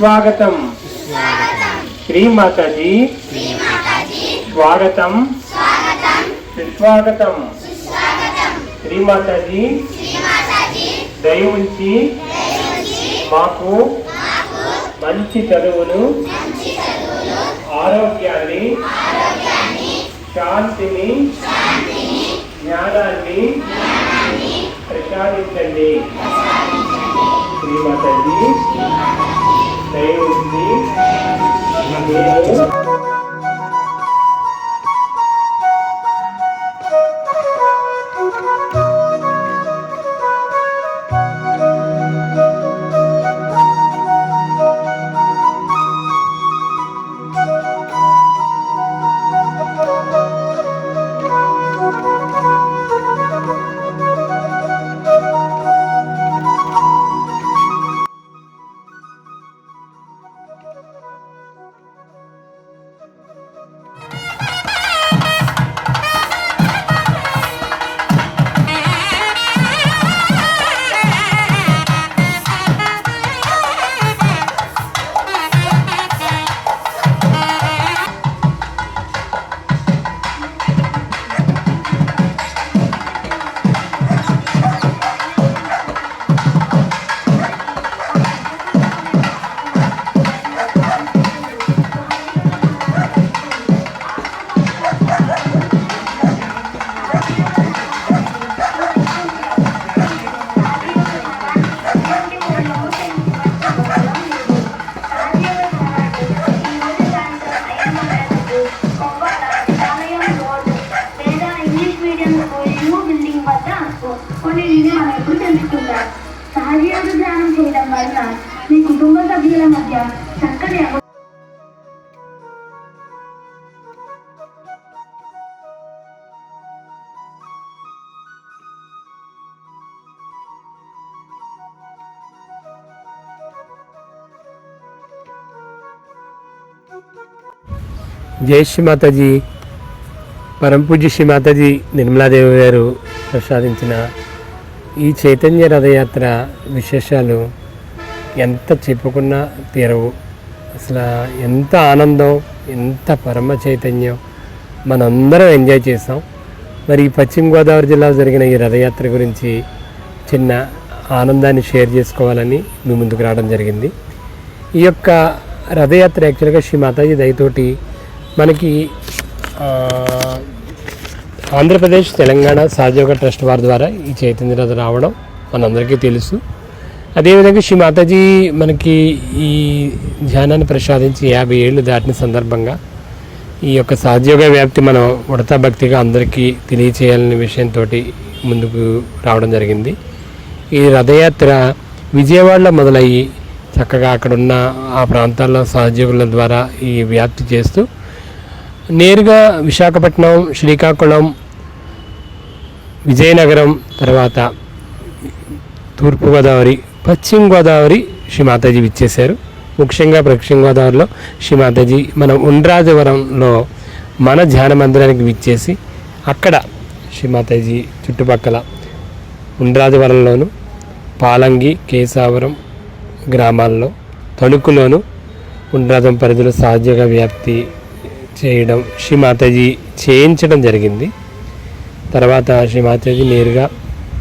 స్వాగతం. శ్రీమాతాజీ. స్వాగతం. సుస్వాగతం. శ్రీమాతాజీ. దయ ఉంచి మాకు మంచి చదువును ఆరోగ్యాన్ని శాంతిని జ్ఞానాన్ని ప్రసాదించండి. శ్రీమాతాజీ. కుటుంబ మధ్య చక్కని జై శ్రీ మాతాజీ. పరంపూజ్య శ్రీ మాతాజీ నిర్మలాదేవి గారు ప్రసాదించిన ఈ చైతన్య రథయాత్ర విశేషాలు ఎంత చెప్పుకున్నా తీరవు. అసలు ఎంత ఆనందం ఎంత పరమ చైతన్యం మనందరం ఎంజాయ్ చేసాం మరి ఈ పశ్చిమ గోదావరి జిల్లాలో జరిగిన ఈ రథయాత్ర గురించి చిన్న ఆనందాన్ని షేర్ చేసుకోవాలని మీ ముందుకు రావడం జరిగింది. ఈ యొక్క రథయాత్ర యాక్చువల్గా శ్రీ మాతాజీ దయతోటి మనకి ఆంధ్రప్రదేశ్ తెలంగాణ సహయోగ ట్రస్ట్ వారి ద్వారా ఈ చైతన్య రథ రావడం మనందరికీ తెలుసు. అదేవిధంగా శ్రీ మాతాజీ మనకి ఈ ధ్యానాన్ని ప్రసాదించి యాభై ఏళ్ళు దాటిన సందర్భంగా ఈ యొక్క సహజయోగ వ్యాప్తి మనం ఉడతా భక్తిగా అందరికీ తెలియచేయాలనే విషయంతో ముందుకు రావడం జరిగింది. ఈ రథయాత్ర విజయవాడలో మొదలయ్యి చక్కగా అక్కడున్న ఆ ప్రాంతాల్లో సహజయోగుల ద్వారా ఈ వ్యాప్తి చేస్తూ నేరుగా విశాఖపట్నం శ్రీకాకుళం విజయనగరం తర్వాత తూర్పుగోదావరి పశ్చిమ గోదావరి శ్రీ మాతాజీ ఇచ్చేశారు ముఖ్యంగా పశ్చిమ గోదావరిలో శ్రీ మాతాజీ మన ఉండ్రాజవరంలో మన ధ్యాన మందిరానికి విచ్చేసి అక్కడ శ్రీ మాతాజీ చుట్టుపక్కల ఉండ్రాజవరంలోను పాలంగి కేశావరం గ్రామాల్లో తణుకులోను ఉండ్రాజం పరిధిలో సహజంగా వ్యాప్తి చేయడం శ్రీ మాతాజీ చేయించడం జరిగింది. తర్వాత శ్రీ మాతాజీ నేరుగా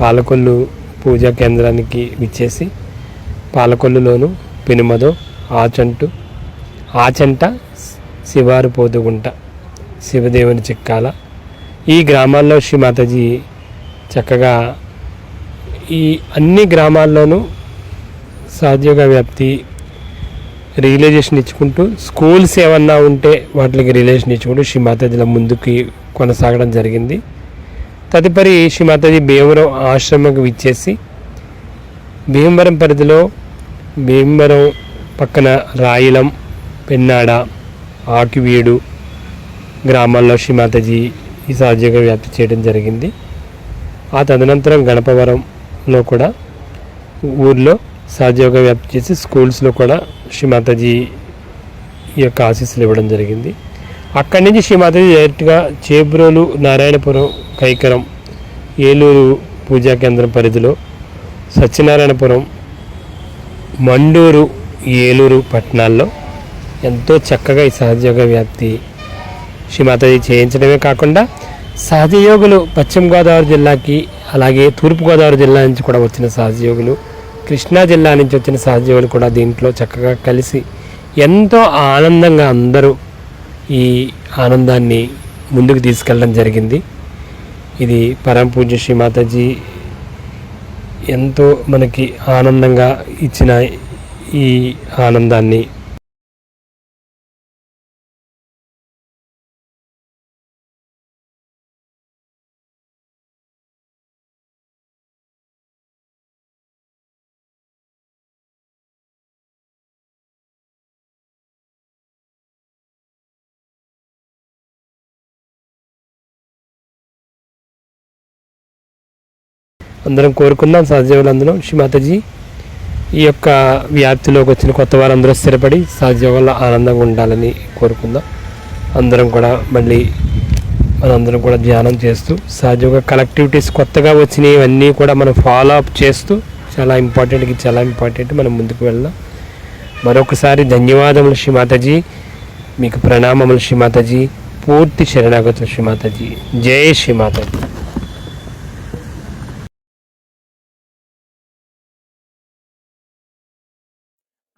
పాలకొల్లు పూజా కేంద్రానికి విచ్చేసి పాలకొల్లులోను పెనుమదో ఆచంటు ఆచంట శివారు పోతుగుంట శివదేవుని చిక్కాల. ఈ గ్రామాల్లో శ్రీ మాతాజీ చక్కగా ఈ అన్ని గ్రామాల్లోనూ సహజయోగ వ్యాప్తి రియలైజేషన్ ఇచ్చుకుంటూ స్కూల్స్ ఏమన్నా ఉంటే వాటికి రిలేషన్ ఇచ్చుకుంటూ శ్రీ మాతాజీల ముందుకి కొనసాగడం జరిగింది. తదుపరి శ్రీ మాతాజీ భీమవరం ఆశ్రమకు విచ్చేసి భీమవరం పరిధిలో భీమవరం పక్కన రాయిలం పెన్నాడ ఆకివీడు గ్రామాల్లో శ్రీ మాతాజీ ఈ సాధ్యంగా వ్యాప్తి చేయడం జరిగింది. ఆ తదనంతరం గణపవరంలో కూడా ఊర్లో సహజయోగ వ్యాప్తి చేసి స్కూల్స్లో కూడా శ్రీ మాతాజీ ఈ యొక్క ఆశీస్సులు ఇవ్వడం జరిగింది. అక్కడి నుంచి శ్రీ డైరెక్ట్గా చేబ్రోలు నారాయణపురం కైకరం ఏలూరు పూజా కేంద్రం పరిధిలో సత్యనారాయణపురం మండూరు ఏలూరు పట్టణాల్లో ఎంతో చక్కగా ఈ సహజయోగ వ్యాప్తి శ్రీమాతాజీ చేయించడమే కాకుండా సహజయోగులు పశ్చిమ గోదావరి జిల్లాకి అలాగే తూర్పుగోదావరి జిల్లా నుంచి కూడా వచ్చిన సహజయోగులు కృష్ణా జిల్లా నుంచి వచ్చిన సహజయోగులు కూడా దీంట్లో చక్కగా కలిసి ఎంతో ఆనందంగా అందరూ ఈ ఆనందాన్ని ముందుకు తీసుకెళ్ళడం జరిగింది. ఇది పరమ పూజ్య శ్రీమాతాజీ ఎంతో మనకి ఆనందంగా ఇచ్చిన ఈ ఆనందాన్ని అందరం కోరుకుందాం సహజీవులందరం శ్రీమాతజీ ఈ యొక్క వ్యాప్తిలోకి వచ్చిన కొత్త వారందరూ స్థిరపడి సహజీవుల్లో ఆనందంగా ఉండాలని కోరుకుందాం. అందరం కూడా మళ్ళీ మనందరం కూడా ధ్యానం చేస్తూ సహజంగా కలెక్టివిటీస్ కొత్తగా వచ్చినవి కూడా మనం ఫాలో అప్ చేస్తూ చాలా ఇంపార్టెంట్కి చాలా ఇంపార్టెంట్ మనం ముందుకు వెళ్దాం. మరొకసారి ధన్యవాదములు శ్రీమాతాజీ మీకు ప్రణామములు శ్రీమాతాజీ పూర్తి శరణాగతులు శ్రీమాతాజీ జై శ్రీమాతాజీ